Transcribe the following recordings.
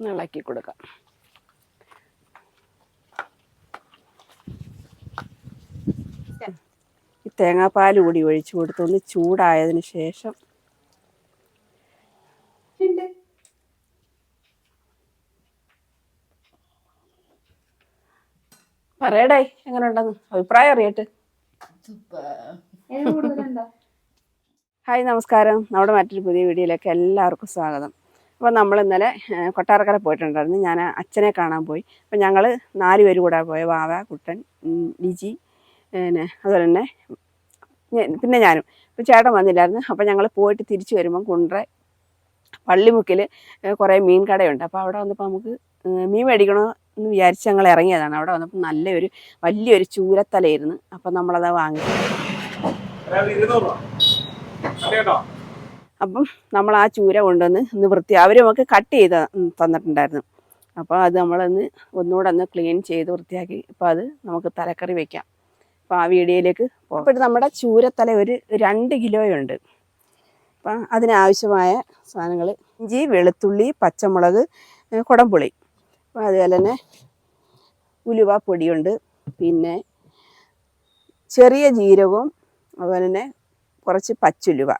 ഇളക്കി കൊടുക്കാം. ഈ തേങ്ങാപ്പാൽ കൂടി ഒഴിച്ചു കൊടുത്തൊന്ന് ചൂടായതിനു ശേഷം പറയടേ എങ്ങനെ ഉണ്ടെന്ന് അഭിപ്രായം അറിയട്ടെ. ഹായ് നമസ്കാരം. നമ്മുടെ മറ്റൊരു പുതിയ വീഡിയോയിലേക്ക് എല്ലാവർക്കും സ്വാഗതം. അപ്പോൾ നമ്മൾ ഇന്നലെ കൊട്ടാരക്കര പോയിട്ടുണ്ടായിരുന്നു. ഞാൻ അച്ഛനെ കാണാൻ പോയി. അപ്പോൾ ഞങ്ങൾ നാല് പേര് കൂടെ പോയ. വാവ കുട്ടൻ ലിജി പിന്നെ അതുപോലെ തന്നെ പിന്നെ ഞാനും. അപ്പോൾ ചേട്ടൻ വന്നില്ലായിരുന്നു. അപ്പോൾ ഞങ്ങൾ പോയിട്ട് തിരിച്ചു വരുമ്പം കുണ്ട്ര പള്ളിമുക്കിൽ കുറേ മീൻ കടയുണ്ട്. അപ്പോൾ അവിടെ വന്നപ്പോൾ നമുക്ക് മീൻ മേടിക്കണോ എന്ന് വിചാരിച്ച് ഞങ്ങൾ ഇറങ്ങിയതാണ്. അവിടെ വന്നപ്പോൾ നല്ലൊരു വലിയൊരു ചൂരത്തലയിരുന്നു അപ്പം നമ്മളത് വാങ്ങി. കേട്ടോ അപ്പം നമ്മൾ ആ ചൂര കൊണ്ടുവന്ന് ഇന്ന് വൃത്തി അവർ നമുക്ക് കട്ട് ചെയ്ത് തന്നിട്ടുണ്ടായിരുന്നു. അപ്പോൾ അത് നമ്മളൊന്ന് ഒന്നുകൂടെ ഒന്ന് ക്ലീൻ ചെയ്ത് വൃത്തിയാക്കി അപ്പോൾ അത് നമുക്ക് തലക്കറി വെക്കാം. അപ്പോൾ ആ വീഡിയോയിലേക്ക് പോകാം. അപ്പോൾ ഇത് നമ്മുടെ ചൂരത്തല ഒരു രണ്ട് കിലോയുണ്ട്. അപ്പം അതിനാവശ്യമായ സാധനങ്ങൾ ഇഞ്ചി വെളുത്തുള്ളി പച്ചമുളക് കുടംപുളി. അപ്പോൾ അതുപോലെ തന്നെ ഉലുവ പൊടിയുണ്ട്. പിന്നെ ചെറിയ ജീരകവും അതുപോലെ തന്നെ കുറച്ച് പച്ചുലുവ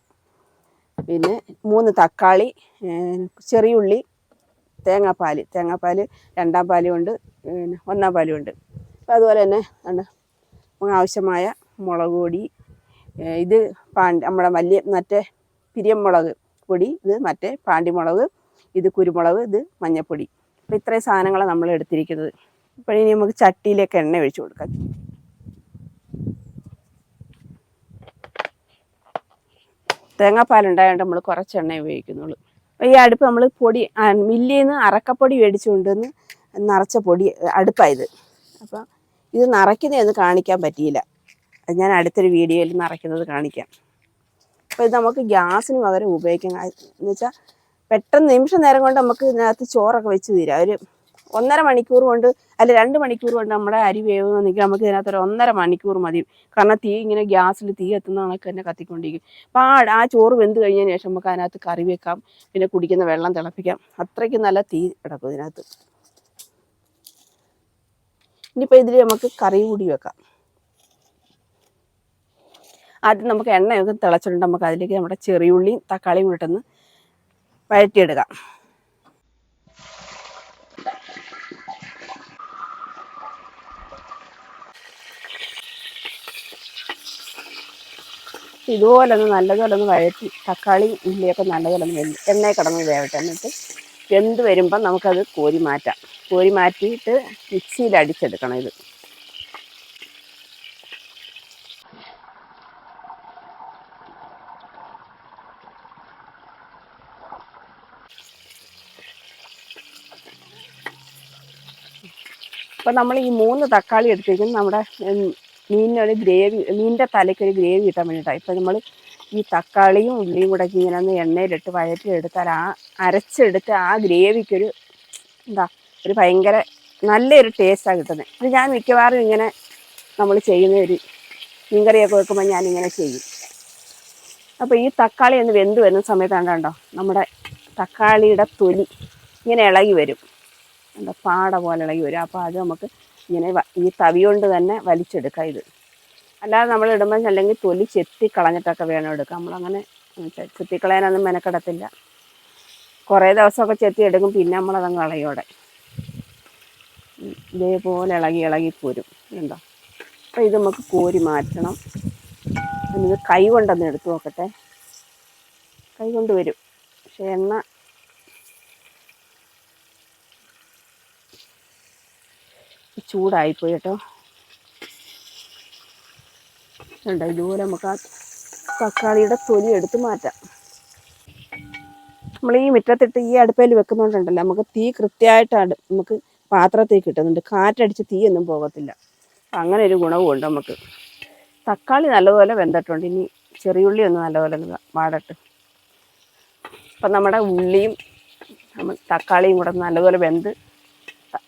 പിന്നെ മൂന്ന് തക്കാളി ചെറിയുള്ളി തേങ്ങാപ്പാൽ തേങ്ങാപ്പാൽ രണ്ടാം പാലും ഉണ്ട് പിന്നെ ഒന്നാം പാലും ഉണ്ട് അപ്പോൾ അതുപോലെ തന്നെ ആവശ്യമായ മുളക് പൊടി ഇത് പാണ്ടി നമ്മുടെ വലിയ മറ്റേ പിരിയമുളക് പൊടി ഇത് മറ്റേ പാണ്ടിമുളക് ഇത് കുരുമുളക് ഇത് മഞ്ഞൾപ്പൊടി അപ്പോൾ ഇത്രയും സാധനങ്ങളാണ് നമ്മൾ എടുത്തിരിക്കുന്നത്. ഇപ്പോഴിനി നമുക്ക് ചട്ടിയിലേക്ക് എണ്ണ ഒഴിച്ചു കൊടുക്കാം. തേങ്ങാപ്പാലുണ്ടായതുകൊണ്ട് നമ്മൾ കുറച്ച് എണ്ണ ഉപയോഗിക്കുന്നുള്ളൂ. ഈ അടുപ്പ് നമ്മൾ പൊടി മില്ലിൽ നിന്ന് അറക്കപ്പൊടി മേടിച്ചു നിറച്ച പൊടി അടുപ്പായത് അപ്പോൾ ഇത്. നിറയ്ക്കുന്നതെന്ന് കാണിക്കാൻ പറ്റിയില്ല. അത് ഞാൻ അടുത്തൊരു വീഡിയോയിൽ നിറയ്ക്കുന്നത് കാണിക്കാം. അപ്പോൾ ഇത് നമുക്ക് ഗ്യാസിന് പകരം ഉപയോഗിക്കാം. എന്ന് വെച്ചാൽ പെട്ടെന്ന് നിമിഷ നേരം കൊണ്ട് നമുക്ക് ഇതിനകത്ത് ചോറൊക്കെ വെച്ച് തീരാം. ഒരു ഒന്നര മണിക്കൂർ കൊണ്ട് അല്ല രണ്ട് മണിക്കൂർ കൊണ്ട് നമ്മുടെ അരി വേവുന്ന നമുക്ക് ഇതിനകത്ത് ഒരു ഒന്നര മണിക്കൂർ മതി. കാരണം തീ ഇങ്ങനെ ഗ്യാസിൽ തീ എത്തുന്ന കണക്ക് തന്നെ കത്തിക്കൊണ്ടിരിക്കും. അപ്പോൾ ആ ആ ചോറ് വെന്ത് കഴിഞ്ഞതിന് ശേഷം നമുക്ക് അതിനകത്ത് കറി വെക്കാം. പിന്നെ കുടിക്കുന്ന വെള്ളം തിളപ്പിക്കാം. അത്രയ്ക്ക് നല്ല തീ കിടക്കും ഇതിനകത്ത്. ഇനിയിപ്പോൾ ഇതിൽ നമുക്ക് കറി കൂടി വെക്കാം. ആദ്യം നമുക്ക് എണ്ണയൊക്കെ തിളച്ചിട്ടുണ്ട്. നമുക്ക് അതിലേക്ക് നമ്മുടെ ചെറിയുള്ളിയും തക്കാളിയും കൂടി ഇട്ടൊന്ന് വഴറ്റിയെടുക്കാം. ഇതുപോലെ ഒന്ന് നല്ലതുപോലെ ഒന്ന് വഴറ്റി തക്കാളി ഉള്ളിയൊക്കെ നല്ലതുപോലെ ഒന്ന് വെന്ത് എണ്ണയിൽ കിടന്ന് വേവട്ടെ. എന്നിട്ട് വെന്ത് വരുമ്പം നമുക്കത് കോരി മാറ്റാം. കോരി മാറ്റിയിട്ട് മിക്സിയിൽ അടിച്ചെടുക്കണം ഇത്. അപ്പം നമ്മൾ ഈ മൂന്ന് തക്കാളി എടുത്തിരിക്കുന്നത് നമ്മുടെ മീനിനൊരു ഗ്രേവി മീനിന്റെ തലയ്ക്ക് ഒരു ഗ്രേവി കിട്ടാൻ വേണ്ടിയിട്ടാണ് ഇപ്പം നമ്മൾ ഈ തക്കാളിയും ഉള്ളിയും കൂടെ ഇങ്ങനെ ഒന്ന് എണ്ണയിലിട്ട് വയറ്റിലെടുത്താൽ ആ അരച്ചെടുത്ത് ആ ഗ്രേവിക്കൊരു എന്താ ഒരു ഭയങ്കര നല്ലൊരു ടേസ്റ്റാണ് കിട്ടുന്നത്. അത് ഞാൻ മിക്കവാറും ഇങ്ങനെ നമ്മൾ ചെയ്യുന്ന ഒരു മീൻകറിയൊക്കെ വെക്കുമ്പോൾ ഞാനിങ്ങനെ ചെയ്യും. അപ്പോൾ ഈ തക്കാളി ഒന്ന് വെന്ത് വരുന്ന സമയത്താണ് കണ്ടോ നമ്മുടെ തക്കാളിയുടെ തൊലി ഇങ്ങനെ ഇളകി വരും. എന്താ പാട പോലെ ഇളകി വരും. അപ്പോൾ അത് നമുക്ക് ഇങ്ങനെ ഈ തവി കൊണ്ട് തന്നെ വലിച്ചെടുക്കാം ഇത്. അല്ലാതെ നമ്മൾ ഇടുമ്പോൾ അല്ലെങ്കിൽ തൊലി ചെത്തി കളഞ്ഞിട്ടൊക്കെ വേണം എടുക്കാം നമ്മളങ്ങനെ ചെത്തിക്കളയാനൊന്നും മെനക്കെടത്തില്ല. കുറേ ദിവസമൊക്കെ ചെത്തി എടുക്കും പിന്നെ നമ്മളതങ്ങ് കളയോടെ. ഇതേപോലെ ഇളകി ഇളകി പോരും. ഉണ്ടോ അപ്പോൾ ഇത് നമുക്ക് കോരി മാറ്റണം. ഇത് കൈ കൊണ്ടൊന്ന് എടുത്തു നോക്കട്ടെ. കൈ കൊണ്ട് വരും. പക്ഷേ എണ്ണ ചൂടായിപ്പോയി കേട്ടോ ഉണ്ട് ഇതുപോലെ നമുക്ക് ആ തക്കാളിയുടെ തൊലി എടുത്ത് മാറ്റാം. നമ്മൾ ഈ മുറ്റത്തിട്ട് ഈ അടുപ്പയിൽ വെക്കുന്നതുകൊണ്ടല്ലോ നമുക്ക് തീ കൃത്യമായിട്ടാണ് നമുക്ക് പാത്രത്തിൽ കിട്ടുന്നുണ്ട്. കാറ്റടിച്ച് തീയൊന്നും പോകത്തില്ല. അങ്ങനെ ഒരു ഗുണവും ഉണ്ട് നമുക്ക്. തക്കാളി നല്ലപോലെ വെന്തിട്ടുണ്ട്. ഇനി ചെറിയുള്ളി ഒന്ന് നല്ലപോലെ വാടട്ട്. അപ്പം നമ്മുടെ ഉള്ളിയും തക്കാളിയും കൂടെ നല്ലപോലെ വെന്ത്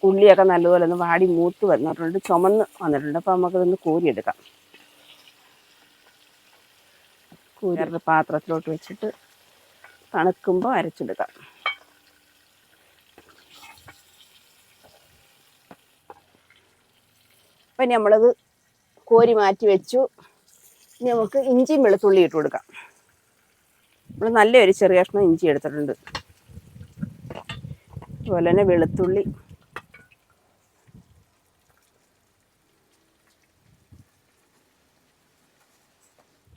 ഉള്ളിയൊക്കെ നല്ലപോലെ ഒന്ന് വാടി മൂത്ത് വന്നിട്ടുണ്ട് ചുമന്ന് വന്നിട്ടുണ്ട്. അപ്പോൾ നമുക്കിതൊന്ന് കോരിയെടുക്കാം. കൂരരുടെ പാത്രത്തിലോട്ട് വെച്ചിട്ട് തണുക്കുമ്പോൾ അരച്ചെടുക്കാം. അപ്പം നമ്മളത് കോരി മാറ്റി വെച്ചു. ഇനി നമുക്ക് ഇഞ്ചിയും വെളുത്തുള്ളി ഇട്ട് കൊടുക്കാം. നമ്മൾ നല്ലൊരു ചെറിയ കഷ്ണം ഇഞ്ചി എടുത്തിട്ടുണ്ട്. അതുപോലെ തന്നെ വെളുത്തുള്ളി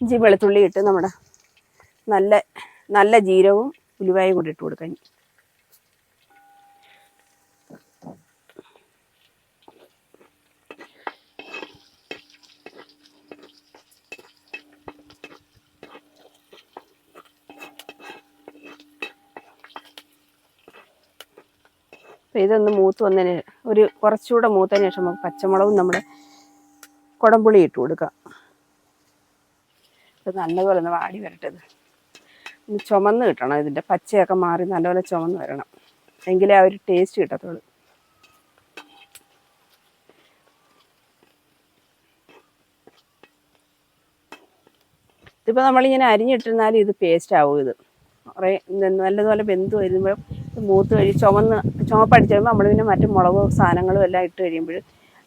ഇഞ്ചി വെളുത്തുള്ളി ഇട്ട് നമ്മുടെ നല്ല നല്ല ജീരവും ഉലുവായും കൂടി ഇട്ട് കൊടുക്കാൻ അപ്പം ഇതൊന്ന് മൂത്ത് വന്നതിന് ഒരു കുറച്ചുകൂടെ മൂത്തതിന് ശേഷം നമുക്ക് പച്ചമുളകും നമ്മുടെ കുടംപുളി ഇട്ട് കൊടുക്കാം. ഇത് നല്ലപോലെ ഒന്ന് വാടി വരട്ടത് ഒന്ന് ചുമന്ന് കിട്ടണം ഇതിന്റെ പച്ചയൊക്കെ മാറി നല്ലപോലെ ചുമന്ന് വരണം. എങ്കിലേ ആ ഒരു ടേസ്റ്റ് കിട്ടത്തുള്ളൂ. ഇതിപ്പോൾ നമ്മളിങ്ങനെ അരിഞ്ഞിട്ടിരുന്നാലും ഇത് പേസ്റ്റ് ആവും ഇത്. കുറേ നല്ലതുപോലെ വെന്ത് വരുമ്പോൾ മൂത്ത് കഴി ചുമന്ന് ചുമപ്പടിച്ച് കഴിയുമ്പോൾ നമ്മൾ പിന്നെ മറ്റു മുളക് സാധനങ്ങളും എല്ലാം ഇട്ട് കഴിയുമ്പോൾ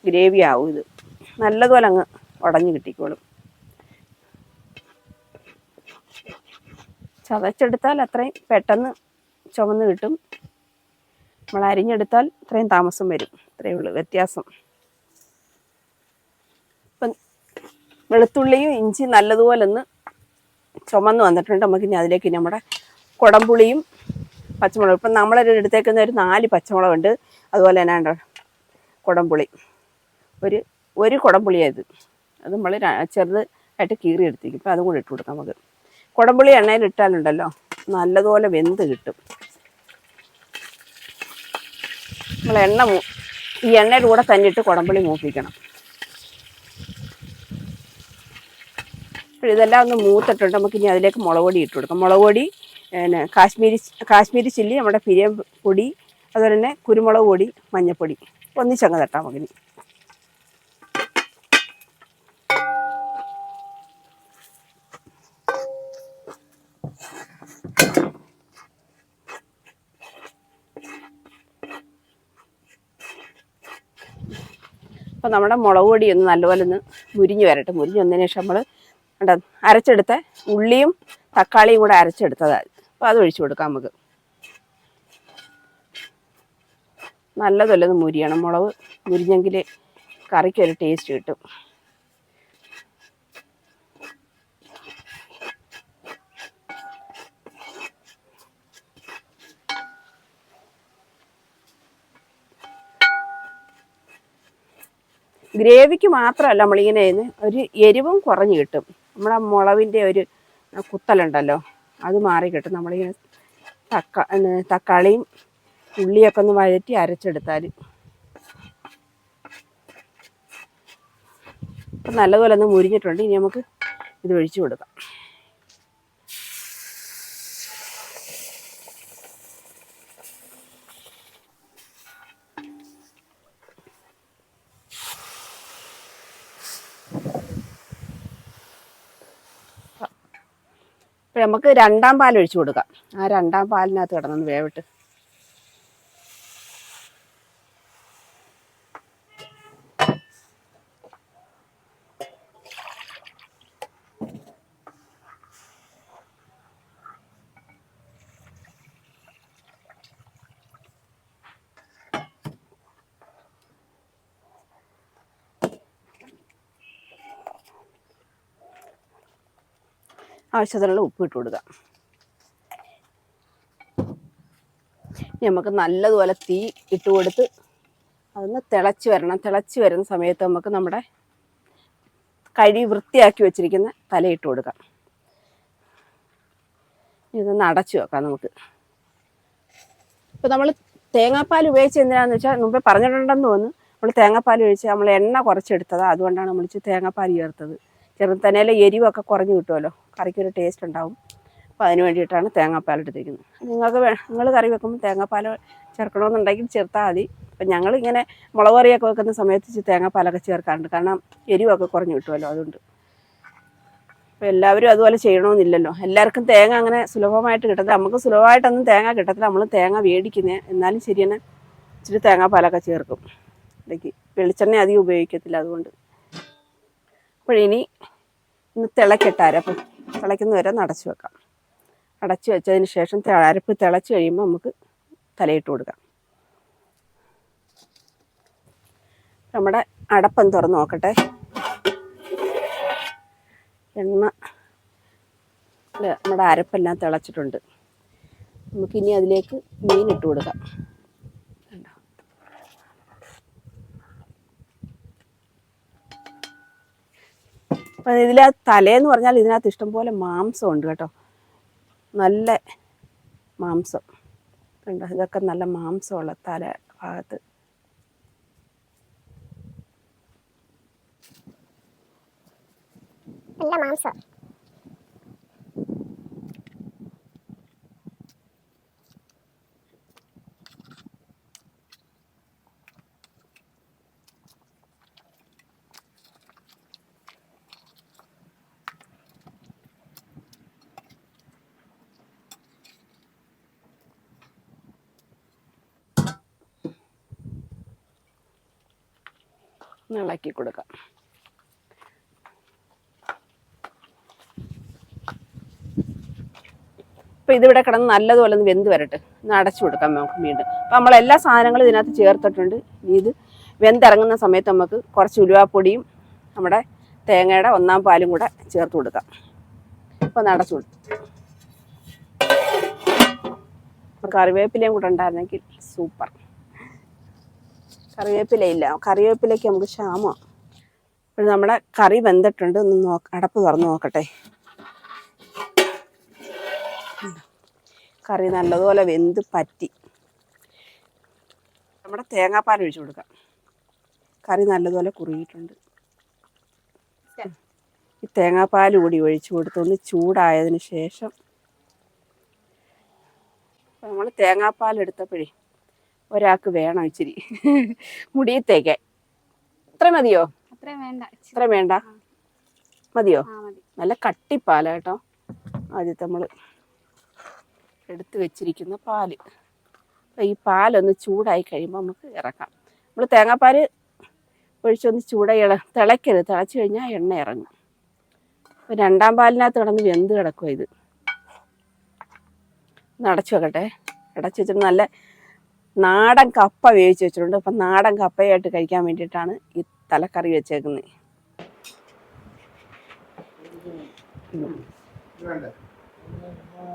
ഗ്രേവി ആവും ഇത്. നല്ലതുപോലെ അങ്ങ് ഉടഞ്ഞു കിട്ടിക്കോളും. ചതച്ചെടുത്താൽ അത്രയും പെട്ടെന്ന് ചുമന്ന് കിട്ടും. നമ്മൾ അരിഞ്ഞെടുത്താൽ അത്രയും താമസം വരും. ഇത്രയേ ഉള്ളൂ വ്യത്യാസം. ഇപ്പം വെളുത്തുള്ളിയും ഇഞ്ചി നല്ലതുപോലെ ഒന്ന് ചുമന്ന് വന്നിട്ടുണ്ട്. നമുക്ക് ഇനി അതിലേക്ക് നമ്മുടെ കുടംപുളിയും പച്ചമുളകും. ഇപ്പം നമ്മളൊരു എടുത്തേക്കുന്ന ഒരു നാല് പച്ചമുളകുണ്ട്. അതുപോലെ തന്നെ ഉണ്ട് കുടംപുളി. ഒരു ഒരു കുടംപുളിയായത് അത് നമ്മൾ ചെറുത് ആയിട്ട് കീറി എടുത്തേക്കും ഇപ്പം അതും കൂടി ഇട്ട് കൊടുക്കാം നമുക്ക്. കുടംപുളി എണ്ണയിൽ ഇട്ടാലുണ്ടല്ലോ? നല്ലതുപോലെ വെന്ത് കിട്ടും. നമ്മൾ എണ്ണ ഈ എണ്ണയുടെ കൂടെ തന്നെ ഇട്ട് കുടമ്പുളി മൂപ്പിക്കണം. ഇതെല്ലാം ഒന്ന് മൂത്തിട്ടുണ്ട്. നമുക്ക് ഇനി അതിലേക്ക് മുളക് പൊടി ഇട്ട് കൊടുക്കാം. മുളക് പൊടി പിന്നെ കാശ്മീരി കാശ്മീരി ചില്ലി നമ്മുടെ പിരിയൻ പൊടി അതുപോലെ തന്നെ കുരുമുളക് പൊടി മഞ്ഞൾപ്പൊടി ഒന്നിച്ചങ്ങ് തട്ടാം നമുക്കിനി. നമ്മുടെ മുളക് പൊടി ഒന്ന് നല്ലപോലെ ഒന്ന് മുരിഞ്ഞ് വരട്ടെ. മുരിഞ്ഞ് വന്നതിന് ശേഷം നമ്മൾ കണ്ടോ അരച്ചെടുത്ത ഉള്ളിയും തക്കാളിയും കൂടെ അരച്ചെടുത്തതാണ് അപ്പോൾ അത് ഒഴിച്ചു കൊടുക്കാം നമുക്ക്. നല്ലതല്ലൊന്ന് മുരിയണം. മുളക് മുരിഞ്ഞെങ്കിൽ കറിക്കൊരു ടേസ്റ്റ് കിട്ടും. ഗ്രേവിക്ക് മാത്രമല്ല നമ്മളിങ്ങനെ ഒരു എരിവും കുറഞ്ഞ് കിട്ടും. നമ്മുടെ മുളവിന്റെ ഒരു കുത്തലുണ്ടല്ലോ അത് മാറി കിട്ടും. നമ്മളിങ്ങനെ തക്ക തക്കാളിയും ഉള്ളിയൊക്കെ ഒന്ന് വഴറ്റി അരച്ചെടുത്താൽ ഇപ്പം നല്ലതുപോലെ ഒന്ന് മുരിഞ്ഞിട്ടുണ്ട്. ഇനി നമുക്ക് ഇത് ഒഴിച്ചു കൊടുക്കാം. നമുക്ക് രണ്ടാം പാൽ ഒഴിച്ചു കൊടുക്കാം. ആ രണ്ടാം പാലിനകത്ത് കിടന്നു വേവിട്ട് ആവശ്യത്തിനുള്ള ഉപ്പ് ഇട്ട് കൊടുക്കുക നമുക്ക് നല്ലതുപോലെ തീ ഇട്ട് കൊടുത്ത് അതൊന്ന് തിളച്ച് വരണം. തിളച്ച് വരുന്ന സമയത്ത് നമുക്ക് നമ്മുടെ കഴി വൃത്തിയാക്കി വെച്ചിരിക്കുന്ന തലയിട്ട് കൊടുക്കാം. ഇതൊന്ന് അടച്ചു വെക്കാം നമുക്ക്. ഇപ്പം നമ്മൾ തേങ്ങാപ്പാൽ ഉപയോഗിച്ച് എന്തിനാന്ന് വെച്ചാൽ മുമ്പേ പറഞ്ഞിട്ടുണ്ടെന്ന് തോന്നുന്നു. നമ്മൾ തേങ്ങാപ്പാൽ ഒഴിച്ച് നമ്മൾ എണ്ണ കുറച്ചെടുത്തതാണ് അതുകൊണ്ടാണ് നമ്മൾ തേങ്ങാപ്പാൽ ചേർത്തത്. ചെറുതനയിലെ എരിവൊക്കെ കുറഞ്ഞ് കിട്ടുമല്ലോ. കറിക്കൊരു ടേസ്റ്റ് ഉണ്ടാവും. അപ്പോൾ അതിന് വേണ്ടിയിട്ടാണ് തേങ്ങാപ്പാൽ എടുത്തിരിക്കുന്നത്. നിങ്ങൾക്ക് നിങ്ങൾ കറി വെക്കുമ്പോൾ തേങ്ങാപ്പാൽ ചേർക്കണമെന്നുണ്ടെങ്കിൽ ചേർത്താൽ മതി. അപ്പം ഞങ്ങളിങ്ങനെ മുളക് കറിയൊക്കെ വെക്കുന്ന സമയത്ത് തേങ്ങാപ്പാലൊക്കെ ചേർക്കാറുണ്ട്. കാരണം എരിവൊക്കെ കുറഞ്ഞ് കിട്ടുമല്ലോ അതുകൊണ്ട്. അപ്പോൾ എല്ലാവരും അതുപോലെ ചെയ്യണമെന്നില്ലല്ലോ. എല്ലാവർക്കും തേങ്ങ അങ്ങനെ സുലഭമായിട്ട് കിട്ടത്തില്ല. നമുക്ക് സുലഭമായിട്ടൊന്നും തേങ്ങ കിട്ടത്തില്ല. നമ്മൾ തേങ്ങ മേടിക്കുന്നത് എന്നാലും ശരിയാണ് ഇച്ചിരി തേങ്ങാപ്പാലൊക്കെ ചേർക്കും. ഇടയ്ക്ക് വെളിച്ചെണ്ണ അധികം ഉപയോഗിക്കത്തില്ല അതുകൊണ്ട്. അപ്പോഴിനി ഇന്ന് തിളക്കിട്ട അരപ്പ് തിളയ്ക്കുന്ന വരെ ഒന്ന് അടച്ചു വെക്കാം. അടച്ചു വെച്ചതിന് ശേഷം അരപ്പ് തിളച്ച് കഴിയുമ്പോൾ നമുക്ക് തലയിട്ട് കൊടുക്കാം. നമ്മുടെ അടപ്പം തുറന്ന് നോക്കട്ടെ. എണ്ണ നമ്മുടെ അരപ്പെല്ലാം തിളച്ചിട്ടുണ്ട്. നമുക്കിനി അതിലേക്ക് മീൻ ഇട്ട് കൊടുക്കാം. അപ്പം ഇതിൽ തലേന്ന് പറഞ്ഞാൽ ഇതിനകത്ത് ഇഷ്ടംപോലെ മാംസം ഉണ്ട് കേട്ടോ. നല്ല മാംസം. കണ്ടോ? ഇതൊക്കെ നല്ല മാംസമുള്ള തല ഭാഗത്ത്. നല്ല മാംസം. ഒന്ന് ഇളക്കി കൊടുക്കാം. അപ്പോൾ ഇതിവിടെ കിടന്ന് നല്ലതുപോലെ ഒന്ന് വെന്ത് വരട്ടെ. ഒന്ന് അടച്ചു കൊടുക്കാം നമുക്ക് വീണ്ടും. അപ്പോൾ നമ്മൾ എല്ലാ സാധനങ്ങളും ഇതിനകത്ത് ചേർത്തിട്ടുണ്ട്. ഇത് വെന്തിറങ്ങുന്ന സമയത്ത് നമുക്ക് കുറച്ച് ഉലുവാപ്പൊടിയും നമ്മുടെ തേങ്ങയുടെ ഒന്നാം പാലും കൂടെ ചേർത്ത് കൊടുക്കാം. അപ്പം ഒന്ന് അടച്ചു കൊടുത്തു. കറിവേപ്പിലയും കൂടെ ഉണ്ടായിരുന്നെങ്കിൽ സൂപ്പർ. കറിവേപ്പിലയില്ല കറിവേപ്പിലയ്ക്ക് നമുക്ക് ക്ഷാമമാണ് അപ്പോൾ നമ്മുടെ കറി വെന്തിട്ടുണ്ട്. ഒന്ന് നോക്ക അടപ്പ് തുറന്ന് നോക്കട്ടെ. കറി നല്ലതുപോലെ വെന്ത് പറ്റി. നമ്മുടെ തേങ്ങാപ്പാൽ ഒഴിച്ചു കൊടുക്കാം. കറി നല്ലതുപോലെ കുറുകിയിട്ടുണ്ട്. ഈ തേങ്ങാപ്പാൽ കൂടി ഒഴിച്ചു കൊടുത്തൊന്ന് ചൂടായതിന് ശേഷം നമ്മൾ തേങ്ങാപ്പാൽ എടുത്തപ്പോഴേ ഒരാൾക്ക് വേണം ഇച്ചിരി. മുടിയിൽ തേക്കാൻ ഇത്ര മതിയോ? ഇത്ര വേണ്ട? മതിയോ? നല്ല കട്ടിപ്പാല കേട്ടോ. ആദ്യത്തെ നമ്മൾ എടുത്തു വെച്ചിരിക്കുന്ന പാൽ. അപ്പൊ ഈ പാലൊന്ന് ചൂടായി കഴിയുമ്പോൾ നമുക്ക് ഇറക്കാം. നമ്മൾ തേങ്ങാപ്പാൽ ഒഴിച്ചൊന്ന് ചൂടായി ഇള തിളയ്ക്കരുത്. തിളച്ച് കഴിഞ്ഞാൽ എണ്ണ ഇറങ്ങും. അപ്പോൾ രണ്ടാം പാലിനകത്ത് കിടന്ന് വെന്ത് കിടക്കുക ഇത്. ഒന്ന് അടച്ചു വെക്കട്ടെ. അടച്ചു വെച്ചിട്ട് നല്ല നാടൻ കപ്പ വേവിച്ച് വെച്ചിട്ടുണ്ട്. അപ്പം നാടൻ കപ്പയായിട്ട് കഴിക്കാൻ വേണ്ടിയിട്ടാണ് ഈ തലക്കറി വെച്ചേക്കുന്നത്.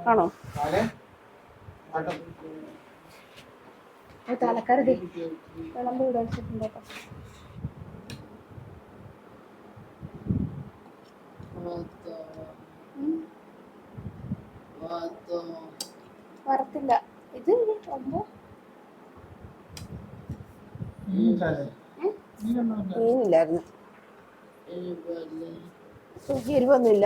ആണോ? തലക്കറി വറുത്തില്ല. ഇത് ഒമ്പോ മീനില്ലായിരുന്നു. എനിക്ക് എരിവൊന്നുമില്ല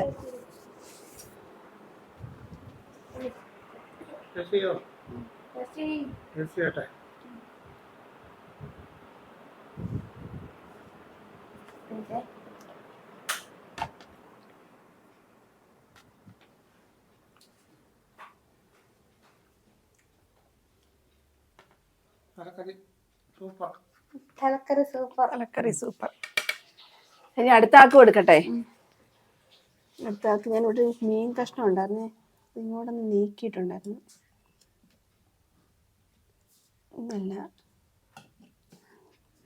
തലക്കറി സൂപ്പർ. തലക്കറി സൂപ്പർ. തലക്കറി സൂപ്പർ. ഇനി അടുത്ത ആക്ക് കൊടുക്കട്ടെ? അടുത്ത ആക്ക് ഞാൻ ഇവിടെ മീൻ കഷ്ണം ഉണ്ടായിരുന്നേ. ഇങ്ങോട്ടൊന്ന് നീക്കിയിട്ടുണ്ടായിരുന്നു. ഇതല്ല.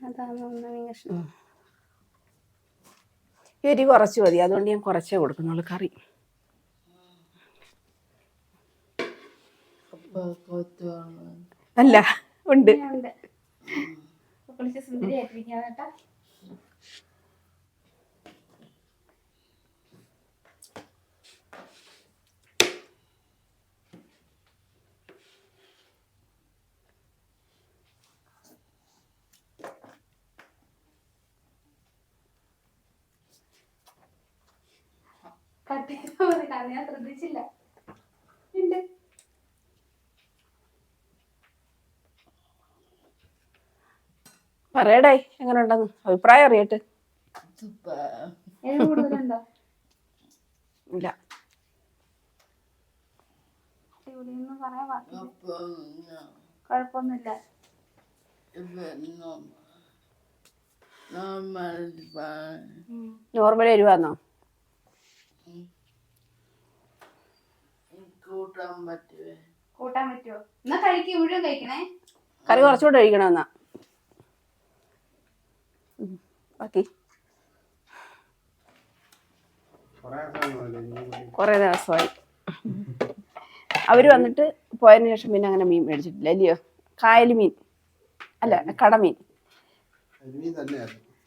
അതാണ് ഒന്ന് മീൻ കഷ്ണം. എരി കുറച്ച് മതി. അതുകൊണ്ട് ഞാൻ കുറച്ചേ കൊടുക്കുന്നുള്ളൂ കറി. അല്ല ഉണ്ട്. ഉണ്ട്. കുളിച്ച് സുന്ദരി കേട്ടോ കട്ട് ചെയ്താൽ ഞാൻ ശ്രദ്ധിച്ചില്ല ഉണ്ട് പറയടേ എങ്ങനെ ഉണ്ടെന്ന് അഭിപ്രായം അറിയട്ടെ. ഇല്ല. കുഴപ്പമൊന്നുമില്ല. നോർമൽ എരിവാന്നോ കൂട്ടാൻ പറ്റുമോ എന്നാ കഴിക്കും മുഴുവൻ കഴിക്കണേ? കറി കുറച്ചുകൂടെ കഴിക്കണം ഉം. ബാക്കി കുറേ ദിവസമായി. അവർ വന്നിട്ട് പോയതിന് ശേഷം പിന്നെ അങ്ങനെ മീൻ മേടിച്ചിട്ടില്ല അല്ലയോ കായൽ മീൻ. അല്ല കടമീൻ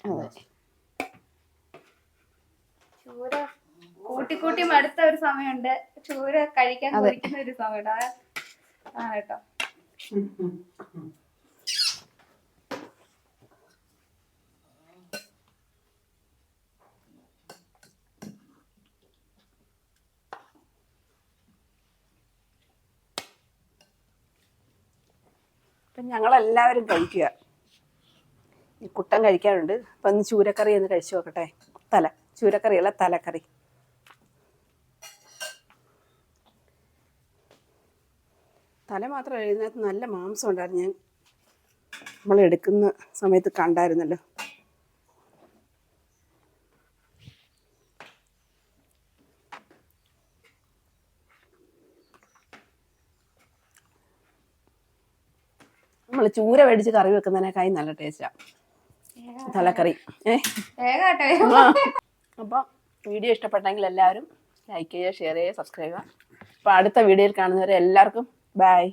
അതെ. ചൂര. കൂട്ടി കൂട്ടി മടുത്ത ഒരു സമയമുണ്ട്. ചൂര കഴിക്കാൻ കൊതിക്കുന്ന ഒരു സമയമുണ്ട്. കേട്ടോ. അപ്പം ഞങ്ങളെല്ലാവരും കഴിക്കുക. ഈ കുട്ടൻ കഴിക്കാറുണ്ട്. അപ്പം ഒന്ന് ചൂരക്കറി ഒന്ന് കഴിച്ചു നോക്കട്ടെ. തല ചൂരക്കറിയല്ല തലക്കറി. തല മാത്രം ഇതിനകത്ത് നല്ല മാംസം ഉണ്ടായിരുന്നു ഞാൻ. നമ്മൾ എടുക്കുന്ന സമയത്ത് കണ്ടായിരുന്നല്ലോ. ചൂര മേടിച്ച് കറി വെക്കുന്നതിനേക്കാളും നല്ല ടേസ്റ്റാണ് തലക്കറി. അപ്പോൾ വീഡിയോ ഇഷ്ടപ്പെട്ടെങ്കിൽ എല്ലാവരും ലൈക്ക് ചെയ്യുക ഷെയർ ചെയ്യുക സബ്സ്ക്രൈബ് ചെയ്യുക. അപ്പോൾ അടുത്ത വീഡിയോയിൽ കാണുന്നവരെ എല്ലാവർക്കും ബൈ